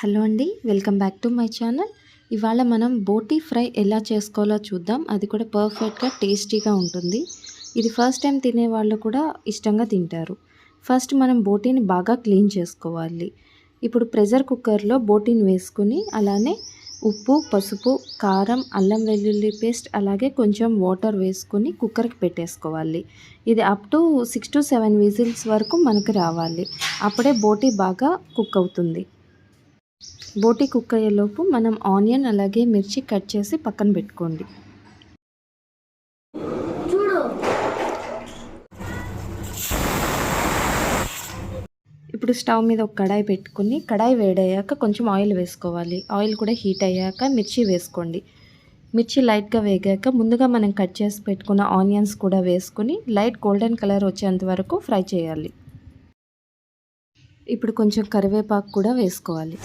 Hello అండి welcome back to my channel. ఇవాళ మనం బోటీ ఫ్రై ఎలా చేసుకోవాలో చూద్దాం. అది కూడా పర్ఫెక్ట్గా టేస్టీగా ఉంటుంది. ఇది ఫస్ట్ టైం తినే వాళ్ళు కూడా ఇష్టంగా తింటారు. ఫస్ట్ మనం బోటీని బాగా క్లీన్ చేసుకోవాలి. ఇప్పుడు ప్రెషర్ కుక్కర్లో బోటీని వేసుకుని అలానే ఉప్పు పసుపు కారం అల్లం వెల్లుల్లి పేస్ట్ అలాగే కొంచెం వాటర్ వేసుకుని కుక్కర్కి పెట్టేసుకోవాలి. ఇది up to six to seven whistles వరకు మనకు రావాలి. అప్పుడే బోటీ బాగా కుక్ అవుతుంది. బోటి కుక్ అయ్యేలోపు మనం ఆనియన్ అలాగే మిర్చి కట్ చేసి పక్కన పెట్టుకోండి. ఇప్పుడు స్టవ్ మీద ఒక కడాయి పెట్టుకుని కడాయి వేడయ్యాక కొంచెం ఆయిల్ వేసుకోవాలి. ఆయిల్ కూడా హీట్ అయ్యాక మిర్చి వేసుకోండి. మిర్చి లైట్గా వేగాక ముందుగా మనం కట్ చేసి పెట్టుకున్న ఆనియన్స్ కూడా వేసుకుని లైట్ గోల్డెన్ కలర్ వచ్చేంత వరకు ఫ్రై చేయాలి. ఇప్పుడు కొంచెం కరివేపాకు కూడా వేసుకోవాలి.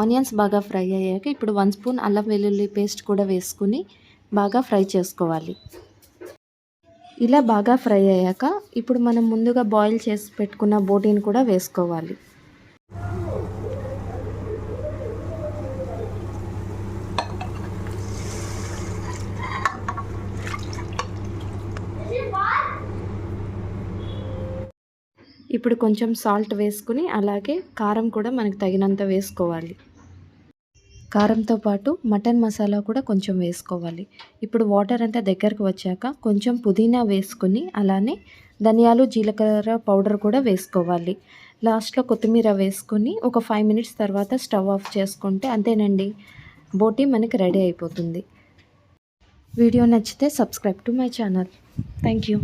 ఆనియన్స్ బాగా ఫ్రై అయ్యాక ఇప్పుడు వన్ స్పూన్ అల్లం వెల్లుల్లి పేస్ట్ కూడా వేసుకుని బాగా ఫ్రై చేసుకోవాలి. ఇలా బాగా ఫ్రై అయ్యాక ఇప్పుడు మనం ముందుగా బాయిల్ చేసి పెట్టుకున్న బోటీని కూడా వేసుకోవాలి. ఇప్పుడు కొంచెం సాల్ట్ వేసుకుని అలాగే కారం కూడా మనకు తగినంత వేసుకోవాలి. కారంతో పాటు మటన్ మసాలా కూడా కొంచెం వేసుకోవాలి. ఇప్పుడు వాటర్ అంతా దగ్గరకు వచ్చాక కొంచెం పుదీనా వేసుకుని అలానే ధనియాలు జీలకర్ర పౌడర్ కూడా వేసుకోవాలి. లాస్ట్లో కొత్తిమీర వేసుకుని ఒక ఫైవ్ మినిట్స్ తర్వాత స్టవ్ ఆఫ్ చేసుకుంటే అంతేనండి. బోటీ మనకి రెడీ అయిపోతుంది. వీడియో నచ్చితే subscribe to my channel. Thank you.